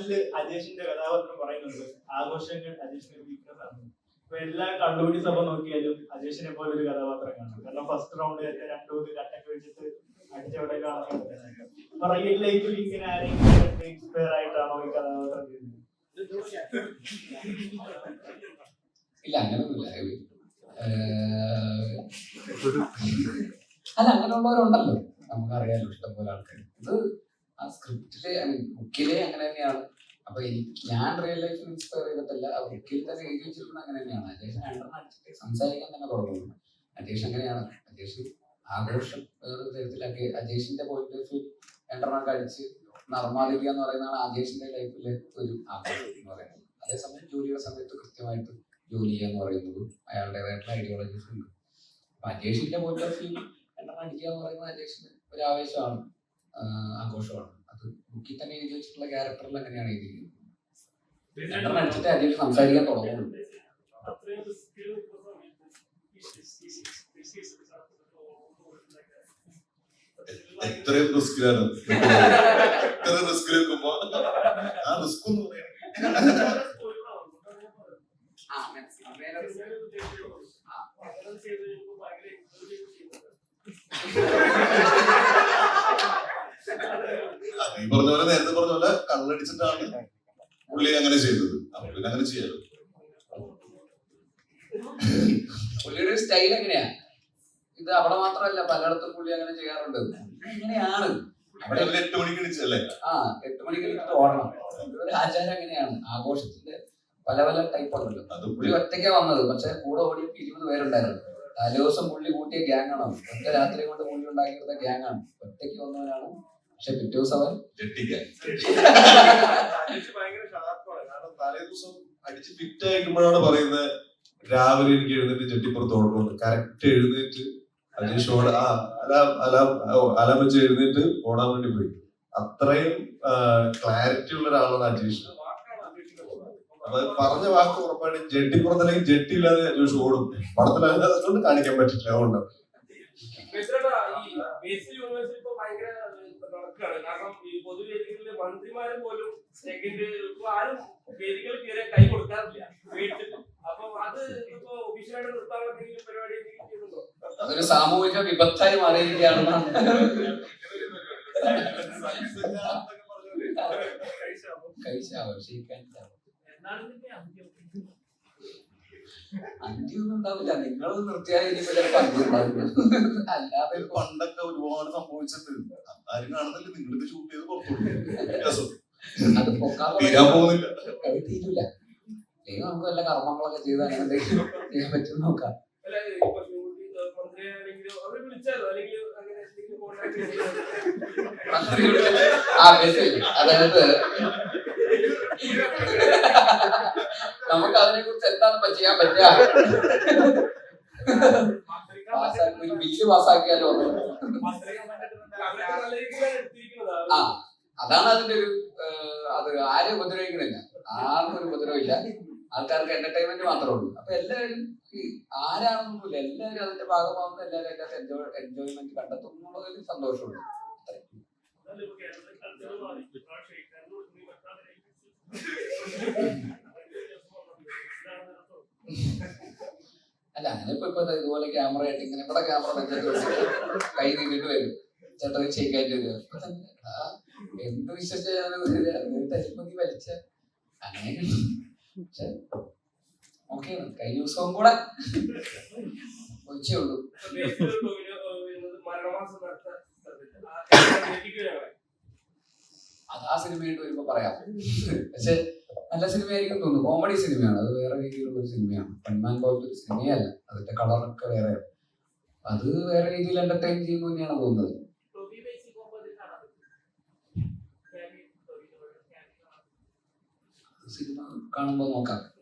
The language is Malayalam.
കമന്റിൽ അജേഷിന്റെ കഥാപാത്രം പറയുന്നുണ്ട്. ആഘോഷങ്ങൾ അജേഷിന്റെ വീക്ക്നസ് ആണ് അപ്പൊ എല്ലാ കണ്ടുപിടി സഭ നോക്കിയാലും അജേഷിനെ പോലെ ഒരു കഥാപാത്രം കാണും. കാരണം ഫസ്റ്റ് റൗണ്ട് തന്നെ രണ്ടു മൂന്ന് കട്ടൊക്കെ വെച്ചിട്ട് അടിച്ചവിടെ കാണാൻ റിയൽ ലൈഫിൽ ഇങ്ങനെ ആരെങ്കിലും ഇൻസ്പയർ ആയിട്ടാണോ ഈ കഥാപാത്രം ഇല്ല അങ്ങനൊന്നുമില്ല. അല്ല അങ്ങനെയുള്ളവരുണ്ടല്ലോ. നമുക്കറിയാലോ ഇഷ്ടംപോലെ ആൾക്കാർ ഇത് ആ മീൻ ബുക്കിലെ അങ്ങനെ തന്നെയാണ്. അപ്പൊ ഞാൻ റിയൽ ലൈഫിൽ ഇൻസ്പയർ ചെയ്തിട്ടല്ല ബുക്കിൽ തന്നെ എഴുതി അങ്ങനെ തന്നെയാണ്. അജേഷൻ രണ്ടെണ്ണം അടിച്ചിട്ട് സംസാരിക്കാൻ തന്നെ തുടങ്ങുന്നു അജേഷ് അങ്ങനെയാണ്. അജേഷ് ആഘോഷം തരത്തിലൊക്കെ അജേഷിന്റെ പോയിന്റ് ഓഫ് വ്യൂ രണ്ടെണ്ണം കഴിച്ച് നർമാദിക്കുക എന്ന് പറയുന്നതാണ് അജേഷിന്റെ ലൈഫിലെ ഒരു ആഘോഷം എന്ന് പറയുന്നത്. അതേസമയം ജോലിയുടെ സമയത്ത് കൃത്യമായിട്ട് ജോലി എന്ന് പറയുന്നത് അയാളുടേതായിട്ടുള്ള ഐഡിയോളജീസ് ഉണ്ട്. അപ്പൊ അജേഷിന്റെ പോയിന്റ് ഓഫ് വ്യൂ രണ്ടെണ്ണം അടിക്കുക എന്ന് പറയുന്നത് അജേഷിന് ഒരു ആവേശമാണ് ആഘോഷമാണ്. ബുക്കിൽ തന്നെ എഴുതി വെച്ചിട്ടുള്ള ക്യാരക്ടറിൽ അങ്ങനെയാണ് എഴുതിയിരിക്കുന്നത് അടിച്ചിട്ട് അജേഷ് സംസാരിക്കാൻ തുടങ്ങുന്നു എത്രയും റിസ്കിലാണ് എത്ര റിസ്ക് എടുക്കുമ്പോ ആ റിസ്ക് എന്ന് ഈ പറഞ്ഞ പോലെ നേരത്തെ പറഞ്ഞ പോലെ കള്ളടിച്ചിട്ടാണ് പുള്ളി അങ്ങനെ ചെയ്തത്. പിന്നെ അങ്ങനെ ചെയ്യാലോ. പുള്ളിയുടെ സ്റ്റൈൽ എങ്ങനെയാ? ഇത് അവിടെ മാത്രമല്ല പലയിടത്തും പുള്ളി അങ്ങനെ ചെയ്യാറുണ്ട്. എങ്ങനെയാണ് അവിടെ എട്ട് മണിക്ക് അടിച്ചല്ലേ ആ എട്ട് മണിക്ക് ഓടണം. ആചാരം അങ്ങനെയാണ് ആഘോഷത്തിന്റെ പല പല ടൈപ്പ് ഉണ്ടല്ലോ. പുള്ളി പുള്ളി ഒറ്റയ്ക്കാ വന്നത്. പക്ഷെ കൂടെ ഓടിയപ്പോ ഇരുപത് പേരുണ്ടായിരുന്നു. തലേ ദിവസം പുള്ളി കൂട്ടിയ ഗ്യാങ് ആണ് ഒറ്റ രാത്രി കൊണ്ട് പുള്ളി ഉണ്ടാക്കിയിരുന്ന ഗ്യാങ് ആണ്. ഒറ്റയ്ക്ക് വന്നവനാണ് പക്ഷെ പിറ്റേ ദിവസം അവൻ ജെട്ടിക്കാൻ അടിച്ച് ഫിറ്റ് ആയിരിക്കുമ്പോഴാണ് പറയുന്നത് രാവിലെ എനിക്ക് എഴുന്നേറ്റ് ജെട്ടിപ്പുറത്ത് ഓടണമെന്ന് കറക്റ്റ് എഴുന്നേറ്റ് അജീഷോട് ആ അലാം അലാം അലാം വെച്ച് എഴുന്നേറ്റ് ഓടാൻ വേണ്ടി പോയി. അത്രയും ക്ലാരിറ്റി ഉള്ള ഒരാളാണ് അജീഷ്. പറഞ്ഞ വാക്ക് ഉറപ്പായിട്ട് ജെട്ടിപ്പുറത്തല്ലെങ്കിൽ ജെട്ടി ഇല്ലാതെ അജീഷ് ഓടും പടത്തിൽ അതുകൊണ്ട് കാണിക്കാൻ പറ്റില്ല അതുകൊണ്ട് മിത്രടാ, ഈ ബേസിൽ യൂണിവേഴ്സിറ്റി ഇപ്പൊ ഭയങ്കര നടക്കാണ് കാരണം ഈ പൊതുവേദികളിലെ മന്ത്രിമാര് പോലും സെക്കൻഡ് ഇപ്പൊ ആരും വേദികൾ കയറി കൈ കൊടുക്കാറില്ല. വീട്ടിൽ അപ്പൊ അത് ഇപ്പൊ ഒഫീഷ്യലായിട്ട് നിർത്താനുള്ള എന്തെങ്കിലും പരിപാടി ചെയ്യുന്നുണ്ടോ? അതൊരു സാമൂഹിക വിപത്തായി മാറിയിരിക്കുകയാണെന്നാണ് ക്ഷയിക്കാൻ അന്ത്യൊന്നും ഉണ്ടാവില്ല. നിർത്തിയാൽ ഇനിയിപ്പോ അല്ലാതെ പണ്ടൊക്കെ ഒരുപാട് സംഭവിച്ചിട്ടുണ്ട്. ആരും കാണുന്നില്ല. നിങ്ങൾക്ക് ഷൂട്ട് ചെയ്ത് പുറത്തു അത് പൊക്കാൻ പോകുന്നില്ല. അത് തീരൂല. അല്ലെങ്കിൽ നമുക്ക് വല്ല കർമ്മങ്ങളൊക്കെ ചെയ്ത് അങ്ങനെ എന്തെങ്കിലും ചെയ്യാൻ പറ്റും നോക്കാം. ആ ബസ്സിൽ അതായത് നമുക്ക് അതിനെ കുറിച്ച് എന്താണ് ചെയ്യാൻ പറ്റുക? ഒരു ബില്ല് പാസ്സാക്കിയാലോ? ആ അതാണ് അതിന്റെ ഒരു അത് ആരെയും ഉപദ്രവിക്കണില്ല. ആർക്കും ഒരു ഉപദ്രവമില്ല ആൾക്കാർക്ക് എന്റർടൈൻമെന്റ് മാത്രമേ ഉള്ളൂ. അപ്പൊ എല്ലാവരും ആരാണെന്നില്ല എല്ലാവരും അതിന്റെ ഭാഗമാകുന്ന എല്ലാവരും അതിന്റെ എൻജോയ് എൻജോയ്മെന്റ് കണ്ടെത്തും എന്നുള്ളതിൽ സന്തോഷമുണ്ട്. അല്ല അങ്ങനെ ഇപ്പൊ ഇതുപോലെ ക്യാമറ ആയിട്ട് ഇങ്ങനെ ഇവിടെ ക്യാമറ കൈ നീട്ടിട്ട് വരും. ചേട്ടൻ ചെയ്യാൻ വരും. എന്ത് വിശ്വസിച്ചു നീ വലിച്ച അങ്ങനെ പക്ഷെ ഓക്കെ കഴിഞ്ഞ ദിവസവും കൂടെ. നടത്ത അത് ആ സിനിമയായിട്ട് വരുമ്പോ പറയാം. പക്ഷെ നല്ല സിനിമയായിരിക്കും തോന്നുന്നു. കോമഡി സിനിമയാണ്. അത് വേറെ രീതിയിലുള്ള ഒരു സിനിമയാണ്. പെൺമാൻ പോലത്തെ സിനിമയല്ല. അതിന്റെ കളറൊക്കെ വേറെ. അത് വേറെ രീതിയിൽ എന്റർടൈൻ ചെയ്യുന്നു തന്നെയാണ് തോന്നുന്നത്. കാണുമ്പോൾ നോക്കാം.